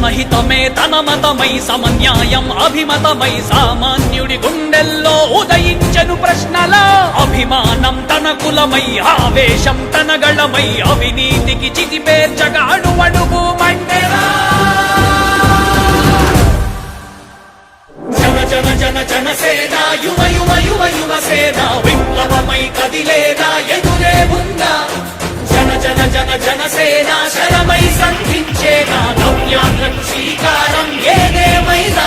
జనహితమే తన మతమై సమన్యాయం అభిమతమై సామాన్యుడి గుండెల్లో ఉదయించను ప్రశ్నల అభిమానం తన కులమై ఆవేశం తన గళమై అవినీతికి చితిపేర్చగా అణువణువు మండెరా జన జన జన జనసేన యువ యువ యువ యువ యువసేన విప్లవమై కదిలేదా ఎదురే జన జనసేన శరమై సంధించేనా? నవ్యాంధ్రకు శ్రీకారం ఏదేమైనా?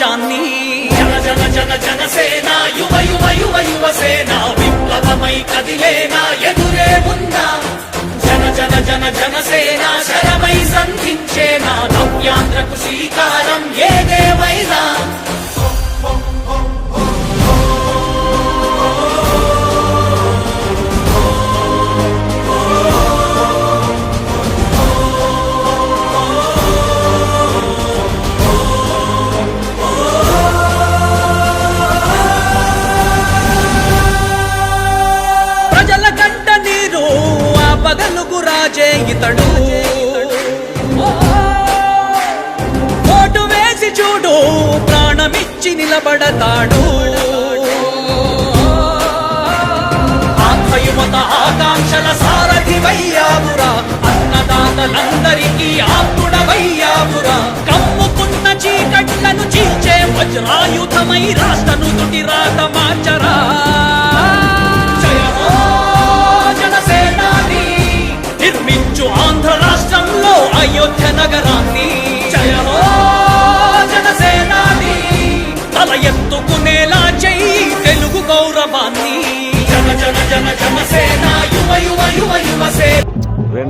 ప్రపంచాన్ని జన జన జన జనసేన యువ యువ యువ యువసేన విప్లవమై కదిలేనా ఎదురే ఉందా జన జన జన జనసేన శరమై సంధించేనా నవ్యాంధ్రకు శ్రీకారం వచ్చి నిలబడతాడు. ఆత్మయుమత యువత ఆకాంక్షల సారథివయ్యావురా. అన్నదాతలందరికీ ఆత్ముడవయ్యావురా. కమ్ముకున్న చీకట్లను చీల్చే వజ్రాయుధమై రాష్ట్ర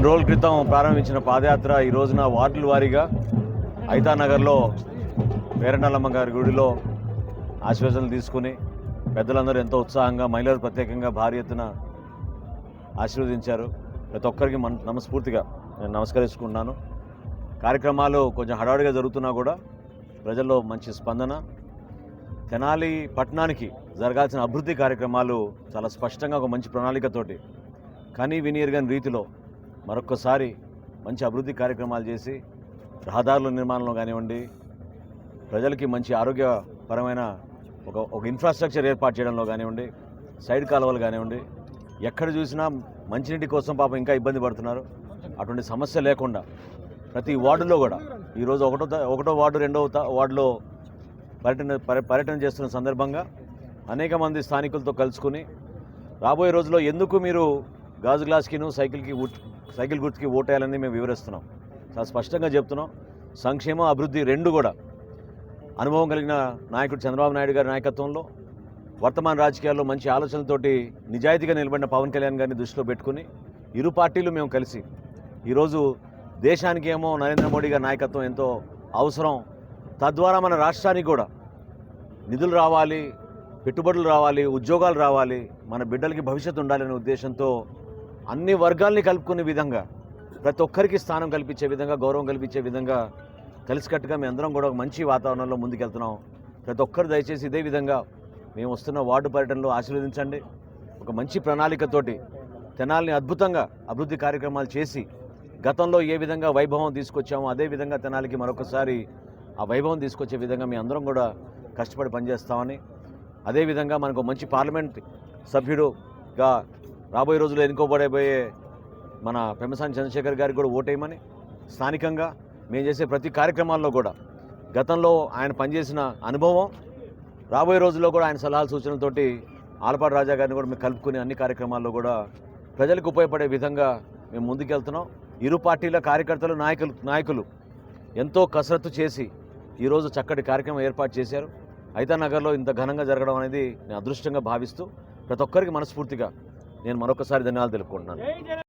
రెండు రోజుల క్రితం ప్రారంభించిన పాదయాత్ర ఈ రోజున వార్డుల వారీగా ఐతానగర్లో పేరండలమ్మ గారి గుడిలో ఆశీర్వచనలు తీసుకుని పెద్దలందరూ ఎంతో ఉత్సాహంగా మహిళలు ప్రత్యేకంగా భారీ ఎత్తున ఆశీర్వదించారు. ప్రతి ఒక్కరికి మన మనస్ఫూర్తిగా నేను నమస్కరించుకుంటున్నాను కార్యక్రమాలు కొంచెం హడావుడిగా జరుగుతున్నా కూడా ప్రజల్లో మంచి స్పందన. తెనాలి పట్టణానికి జరగాల్సిన అభివృద్ధి కార్యక్రమాలు చాలా స్పష్టంగా ఒక మంచి ప్రణాళికతోటి కానీ వినియర్గని రీతిలో మరొకసారి మంచి అభివృద్ధి కార్యక్రమాలు చేసి రహదారుల నిర్మాణంలో కానివ్వండి ప్రజలకి మంచి ఆరోగ్యపరమైన ఒక ఒక ఇన్ఫ్రాస్ట్రక్చర్ ఏర్పాటు చేయడంలో కానివ్వండి సైడ్ కాలువలు కానివ్వండి ఎక్కడ చూసినా మంచినీటి కోసం పాపం ఇంకా ఇబ్బంది పడుతున్నారు. అటువంటి సమస్య లేకుండా ప్రతి వార్డులో కూడా ఈరోజు ఒకటో ఒకటో వార్డు రెండో వార్డులో పర్యటన పర్య- పర్యటన చేస్తున్న సందర్భంగా అనేక మంది స్థానికులతో కలుసుకుని రాబోయే రోజుల్లో ఎందుకు మీరు గాజు గ్లాస్కిను సైకిల్కి సైకిల్ గుర్తుకి ఓటేయాలని మేము వివరిస్తున్నాం. చాలా స్పష్టంగా చెప్తున్నాం. సంక్షేమం అభివృద్ధి రెండు కూడా అనుభవం కలిగిన నాయకుడు చంద్రబాబు నాయుడు గారి నాయకత్వంలో వర్తమాన రాజకీయాల్లో మంచి ఆలోచనలతోటి నిజాయితీగా నిలబడిన పవన్ కళ్యాణ్ గారిని దృష్టిలో పెట్టుకుని ఇరు పార్టీలు మేము కలిసి ఈరోజు దేశానికి ఏమో నరేంద్ర మోడీ గారి నాయకత్వం ఎంతో అవసరం. తద్వారా మన రాష్ట్రానికి కూడా నిధులు రావాలి పెట్టుబడులు రావాలి ఉద్యోగాలు రావాలి మన బిడ్డలకి భవిష్యత్తు ఉండాలనే ఉద్దేశంతో అన్ని వర్గాల్ని కలుపుకునే విధంగా ప్రతి ఒక్కరికి స్థానం కల్పించే విధంగా గౌరవం కల్పించే విధంగా కలిసికట్టుగా మేము అందరం కూడా ఒక మంచి వాతావరణంలో ముందుకెళ్తున్నాం. ప్రతి ఒక్కరు దయచేసి ఇదే విధంగా మేము వస్తున్న వార్డు పర్యటనలో ఆశీర్వదించండి. ఒక మంచి ప్రణాళికతోటి తెనాల్ని అద్భుతంగా అభివృద్ధి కార్యక్రమాలు చేసి గతంలో ఏ విధంగా వైభవం తీసుకొచ్చామో అదే విధంగా తెనాలికి మరొకసారి ఆ వైభవం తీసుకొచ్చే విధంగా మీ అందరం కూడా కష్టపడి పనిచేస్తామని అదేవిధంగా మనకు మంచి పార్లమెంట్ సభ్యుడుగా రాబోయే రోజుల్లో ఎన్నుకోబడబోయే మన పెమ్మసాని చంద్రశేఖర్ గారికి కూడా ఓటేయమని స్థానికంగా మేము చేసే ప్రతి కార్యక్రమాల్లో కూడా గతంలో ఆయన పనిచేసిన అనుభవం రాబోయే రోజుల్లో కూడా ఆయన సలహాలు సూచనలతోటి ఆలపాటి రాజా గారిని కూడా మేము కలుపుకుని అన్ని కార్యక్రమాల్లో కూడా ప్రజలకు ఉపయోగపడే విధంగా మేము ముందుకెళ్తున్నాం. ఇరు పార్టీల కార్యకర్తలు నాయకులు నాయకులు ఎంతో కసరత్తు చేసి ఈరోజు చక్కటి కార్యక్రమం ఏర్పాటు చేశారు. ఐతా నగర్లో ఇంత ఘనంగా జరగడం అనేది నేను అదృష్టంగా భావిస్తూ ప్రతి ఒక్కరికి మనస్ఫూర్తిగా నేను మరొకసారి ధన్యవాదాలు తెలుపుకుంటున్నాను.